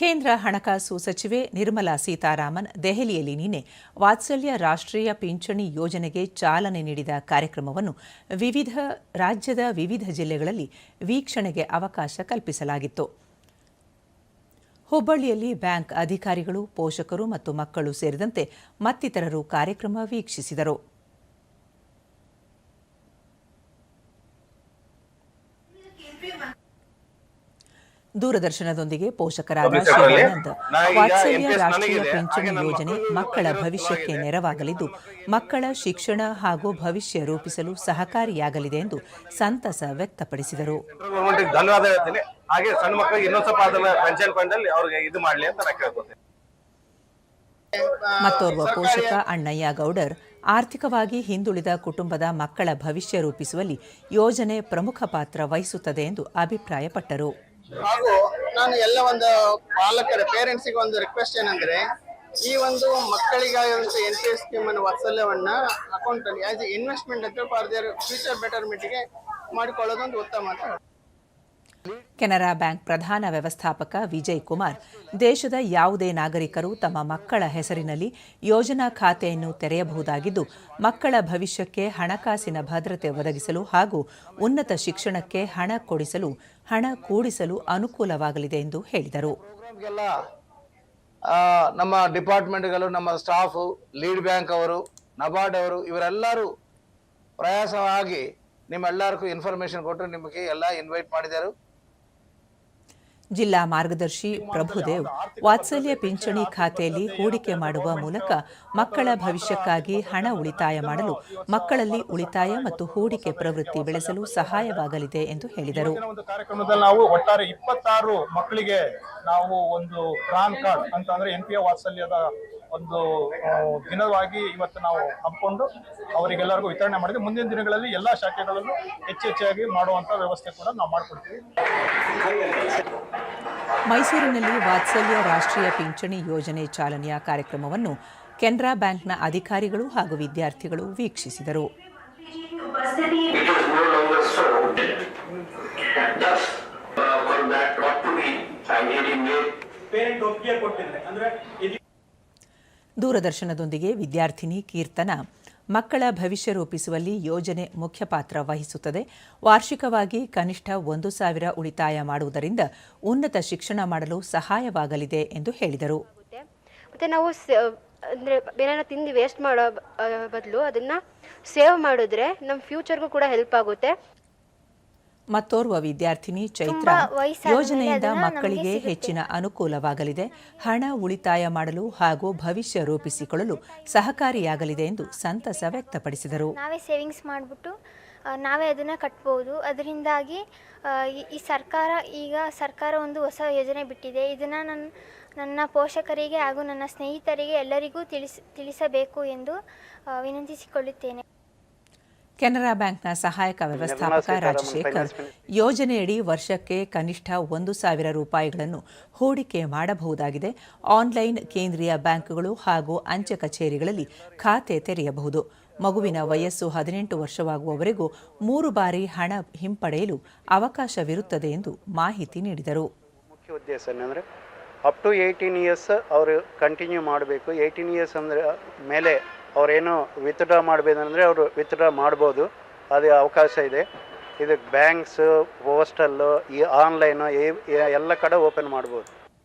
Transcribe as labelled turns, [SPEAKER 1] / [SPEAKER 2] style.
[SPEAKER 1] ಕೇಂದ್ರ ಹಣಕಾಸು ಸಚಿವೆ ನಿರ್ಮಲಾ ಸೀತಾರಾಮನ್ ದೆಹಲಿಯಲ್ಲಿ ನಿನ್ನೆ ವಾತ್ಸಲ್ಯ ರಾಷ್ಟ್ರೀಯ ಪಿಂಚಣಿ ಯೋಜನೆಗೆ ಚಾಲನೆ ನೀಡಿದ ಕಾರ್ಯಕ್ರಮವನ್ನು ವಿವಿಧ ರಾಜ್ಯದ ವಿವಿಧ ಜಿಲ್ಲೆಗಳಲ್ಲಿ ವೀಕ್ಷಣೆಗೆ ಅವಕಾಶ ಕಲ್ಪಿಸಲಾಗಿತ್ತು. ಹುಬ್ಬಳ್ಳಿಯಲ್ಲಿ ಬ್ಯಾಂಕ್ ಅಧಿಕಾರಿಗಳು, ಪೋಷಕರು ಮತ್ತು ಮಕ್ಕಳು ಸೇರಿದಂತೆ ಮತ್ತಿತರರು ಕಾರ್ಯಕ್ರಮ ವೀಕ್ಷಿಸಿದರು. ದೂರದರ್ಶನದೊಂದಿಗೆ ಪೋಷಕರಾದ ಶಿವಾನಂದ್. ವಾತ್ಸಲ್ಯ ರಾಷ್ಟ್ರೀಯ ಪಿಂಚಣಿ ಯೋಜನೆ ಮಕ್ಕಳ ಭವಿಷ್ಯಕ್ಕೆ ನೆರವಾಗಲಿದ್ದು ಮಕ್ಕಳ ಶಿಕ್ಷಣ ಹಾಗೂ ಭವಿಷ್ಯ ರೂಪಿಸಲು ಸಹಕಾರಿಯಾಗಲಿದೆ ಎಂದು ಸಂತಸ ವ್ಯಕ್ತಪಡಿಸಿದರು.
[SPEAKER 2] ಧನ್ಯವಾದ ಹೇಳ್ತೀನಿ. ಹಾಗೆ ಸಣ್ಣ ಮಕ್ಕಳಿಗೆ ಇನ್ನೊಂದು ಸ್ವಲ್ಪ ಅದನ್ನ ಪೆನ್ಷನ್ ಫಂಡ್ ಅಲ್ಲಿ ಅವ್ರಿಗೆ ಇದು ಮಾಡ್ಲಿ ಅಂತ ನಾ ಕೇಳ್ಕೊತೀನಿ.
[SPEAKER 1] ಮತ್ತೋರ್ವ ಪೋಷಕ ಅಣ್ಣಯ್ಯ ಗೌಡರ್ ಆರ್ಥಿಕವಾಗಿ ಹಿಂದುಳಿದ ಕುಟುಂಬದ ಮಕ್ಕಳ ಭವಿಷ್ಯ ರೂಪಿಸುವಲ್ಲಿ ಯೋಜನೆ ಪ್ರಮುಖ ಪಾತ್ರ ವಹಿಸುತ್ತದೆ ಎಂದು ಅಭಿಪ್ರಾಯಪಟ್ಟರು.
[SPEAKER 3] ಹಾಗೂ ನಾನು ಎಲ್ಲ ಒಂದು ಪಾಲಕರ ಪೇರೆಂಟ್ಸಿಗೆ ಒಂದು ರಿಕ್ವೆಸ್ಟ್ ಏನಂದ್ರೆ, ಈ ಒಂದು ಮಕ್ಕಳಿಗಾಗಿರುವಂತಹ ಎನ್ ಪಿ ಎಸ್ ಸ್ಕೀಮ್ ಅನ್ನು ವಾತ್ಸಲ್ಯವನ್ನ ಅಕೌಂಟ್ ಅಲ್ಲಿ ಆಸ್ ಇನ್ವೆಸ್ಟ್ಮೆಂಟ್ ಅಂತ ಫಾರ್ ದೇರ್ ಫ್ಯೂಚರ್ ಬೆಟರ್ಮೆಂಟ್ಗೆ ಮಾಡಿಕೊಳ್ಳೋದೊಂದು ಉತ್ತಮ ಅಂತ.
[SPEAKER 1] ಕೆನರಾ ಬ್ಯಾಂಕ್ ಪ್ರಧಾನ ವ್ಯವಸ್ಥಾಪಕ ವಿಜಯ್ ಕುಮಾರ್, ದೇಶದ ಯಾವುದೇ ನಾಗರಿಕರು ತಮ್ಮ ಮಕ್ಕಳ ಹೆಸರಿನಲ್ಲಿ ಯೋಜನಾ ಖಾತೆಯನ್ನು ತೆರೆಯಬಹುದಾಗಿದ್ದು, ಮಕ್ಕಳ ಭವಿಷ್ಯಕ್ಕೆ ಹಣಕಾಸಿನ ಭದ್ರತೆ ಒದಗಿಸಲು ಹಾಗೂ ಉನ್ನತ ಶಿಕ್ಷಣಕ್ಕೆ ಹಣ ಕೊಡಿಸಲು, ಹಣ ಕೂಡಿಸಲು ಅನುಕೂಲವಾಗಲಿದೆ ಎಂದು ಹೇಳಿದರು.
[SPEAKER 4] ನಮ್ಮ ಡಿಪಾರ್ಟ್ಮೆಂಟ್ಗಳು, ನಮ್ಮ ಸ್ಟಾಫು, ಲೀಡ್ ಬ್ಯಾಂಕ್ ಅವರು, ನಬಾರ್ಡ್ ಅವರು, ಇವರೆಲ್ಲರೂ ಪ್ರಯಾಸವಾಗಿ ನಿಮ್ಮೆಲ್ಲರಿಗೂ ಇನ್ಫಾರ್ಮೇಶನ್ ಕೊಟ್ಟು ನಿಮಗೆ ಎಲ್ಲ ಇನ್ವೈಟ್ ಮಾಡಿದ್ದಾರೆ
[SPEAKER 1] ಜಿಲ್ಲಾ ಮಾರ್ಗದರ್ಶಿ ಪ್ರಭುದೇವ್ ವಾತ್ಸಲ್ಯ ಪಿಂಚಣಿ ಖಾತೆಯಲ್ಲಿ ಹೂಡಿಕೆ ಮಾಡುವ ಮೂಲಕ ಮಕ್ಕಳ ಭವಿಷ್ಯಕ್ಕಾಗಿ ಹಣ ಉಳಿತಾಯ ಮಾಡಲು, ಮಕ್ಕಳಲ್ಲಿ ಉಳಿತಾಯ ಮತ್ತು ಹೂಡಿಕೆ ಪ್ರವೃತ್ತಿ ಬೆಳೆಸಲು ಸಹಾಯವಾಗಲಿದೆ ಎಂದು ಹೇಳಿದರು.
[SPEAKER 5] ಕಾರ್ಯಕ್ರಮದಲ್ಲಿ ನಾವು ಒಟ್ಟಾರೆ ಇಪ್ಪತ್ತಾರು ಮಕ್ಕಳಿಗೆ ನಾವು ಒಂದು ಪ್ರಾನ್ ಕಾರ್ಡ್ ಅಂತಂದ್ರೆ ವಾತ್ಸಲ್ಯದ ಒಂದು ದಿನವಾಗಿ ಇವತ್ತು ನಾವು ಹಮ್ಮಿಕೊಂಡು ಅವರಿಗೆಲ್ಲರಿಗೂ ವಿತರಣೆ ಮಾಡಿದ್ವಿ. ಮುಂದಿನ ದಿನಗಳಲ್ಲಿ ಎಲ್ಲ ಶಾಖೆಗಳಲ್ಲೂ ಹೆಚ್ಚು ಹೆಚ್ಚಾಗಿ ಮಾಡುವಂತ ವ್ಯವಸ್ಥೆ ಕೂಡ ನಾವು ಮಾಡಿಕೊಡ್ತೀವಿ.
[SPEAKER 1] ಮೈಸೂರಿನಲ್ಲಿ ವಾತ್ಸಲ್ಯ ರಾಷ್ಟ್ರೀಯ ಪಿಂಚಣಿ ಯೋಜನೆ ಚಾಲನೆಯ ಕಾರ್ಯಕ್ರಮವನ್ನು ಕೆನರಾ ಬ್ಯಾಂಕ್ನ ಅಧಿಕಾರಿಗಳು ಹಾಗೂ ವಿದ್ಯಾರ್ಥಿಗಳು ವೀಕ್ಷಿಸಿದರು.
[SPEAKER 6] Uh,
[SPEAKER 5] ಕೊಟ್ಟಿದ್ರೆ ಅಂದ್ರೆ
[SPEAKER 1] ದೂರದರ್ಶನದೊಂದಿಗೆ ವಿದ್ಯಾರ್ಥಿನಿ ಕೀರ್ತನ, ಮಕ್ಕಳ ಭವಿಷ್ಯ ರೂಪಿಸುವಲ್ಲಿ ಯೋಜನೆ ಮುಖ್ಯ ಪಾತ್ರ ವಹಿಸುತ್ತದೆ. ವಾರ್ಷಿಕವಾಗಿ ಕನಿಷ್ಠ ಒಂದು ಸಾವಿರ ಉಳಿತಾಯ ಮಾಡುವುದರಿಂದ ಉನ್ನತ ಶಿಕ್ಷಣ ಮಾಡಲು ಸಹಾಯವಾಗಲಿದೆ ಎಂದು ಹೇಳಿದರು.
[SPEAKER 7] ಮತ್ತೆ ನಾವು ಅಂದರೆ ಏನಾರ ತಿಂದು ವೇಸ್ಟ್ ಮಾಡೋ ಬದಲು ಅದನ್ನು ಸೇವ್ ಮಾಡಿದ್ರೆ ನಮ್ಮ ಫ್ಯೂಚರ್ಗೂ ಕೂಡ ಹೆಲ್ಪ್ ಆಗುತ್ತೆ.
[SPEAKER 1] ಮತ್ತೋರ್ವ ವಿದ್ಯಾರ್ಥಿನಿ ಚೈತ್ರ. ಯೋಜನೆಯಿಂದ ಮಕ್ಕಳಿಗೆ ಹೆಚ್ಚಿನ ಅನುಕೂಲವಾಗಲಿದೆ. ಹಣ ಉಳಿತಾಯ ಮಾಡಲು ಹಾಗೂ ಭವಿಷ್ಯ ರೂಪಿಸಿಕೊಳ್ಳಲು ಸಹಕಾರಿಯಾಗಲಿದೆ ಎಂದು ಸಂತಸ ವ್ಯಕ್ತಪಡಿಸಿದರು.
[SPEAKER 8] ನಾವೇ ಸೇವಿಂಗ್ಸ್ ಮಾಡಿಬಿಟ್ಟು ನಾವೇ ಅದನ್ನು ಕಟ್ಬೋದು. ಅದರಿಂದಾಗಿ ಈ- ಸರ್ಕಾರ ಈಗ ಸರ್ಕಾರ ಒಂದು ಹೊಸ ಯೋಜನೆ ಬಿಟ್ಟಿದೆ. ಇದನ್ನು ನನ್ನ ನನ್ನ ಪೋಷಕರಿಗೆ ಹಾಗೂ ನನ್ನ ಸ್ನೇಹಿತರಿಗೆ ಎಲ್ಲರಿಗೂ ತಿಳಿಸ್ ತಿಳಿಸಬೇಕು ಎಂದು ವಿನಂತಿಸಿಕೊಳ್ಳುತ್ತೇನೆ.
[SPEAKER 1] ಕೆನರಾ ಬ್ಯಾಂಕ್ನ ಸಹಾಯಕ ವ್ಯವಸ್ಥಾಪಕ ರಾಜಶೇಖರ್ ಯೋಜನೆಯಡಿ ವರ್ಷಕ್ಕೆ ಕನಿಷ್ಠ ಒಂದು ಸಾವಿರ ರೂಪಾಯಿಗಳನ್ನು ಹೂಡಿಕೆ ಮಾಡಬಹುದಾಗಿದೆ. ಆನ್ಲೈನ್ ಕೇಂದ್ರೀಯ ಬ್ಯಾಂಕ್ಗಳು ಹಾಗೂ ಅಂಚೆ ಕಚೇರಿಗಳಲ್ಲಿ ಖಾತೆ ತೆರೆಯಬಹುದು. ಮಗುವಿನ ವಯಸ್ಸು ಹದಿನೆಂಟು ವರ್ಷವಾಗುವವರೆಗೂ ಮೂರು ಬಾರಿ ಹಣ ಹಿಂಪಡೆಯಲು ಅವಕಾಶವಿರುತ್ತದೆ ಎಂದು ಮಾಹಿತಿ ನೀಡಿದರು.
[SPEAKER 9] ಮುಖ್ಯ ಉದ್ದೇಶ ಏನಂದರೆ ಅಪ್ ಟು ಏಯ್ಟೀನ್ ಇಯರ್ಸ್ ಅವರು ಕಂಟಿನ್ಯೂ ಮಾಡಬೇಕು. ಏಯ್ಟೀನ್ ಇಯರ್ಸ್ ಅಂದರೆ ಮೇಲೆ ಅವರೇನು ವಿತ್ಡ್ರಾ ಮಾಡಬೇಕಂದ್ರೆ ಅವರು ವಿತ್ಡ್ರಾ ಮಾಡ್ಬೋದು. ಅದೇ ಅವಕಾಶ ಇದೆ. ಇದು ಬ್ಯಾಂಕ್ಸು ಪೋಸ್ಟಲ್ಲು ಈ ಆನ್ಲೈನು ಎಲ್ಲ ಕಡೆ ಓಪನ್ ಮಾಡ್ಬೋದು.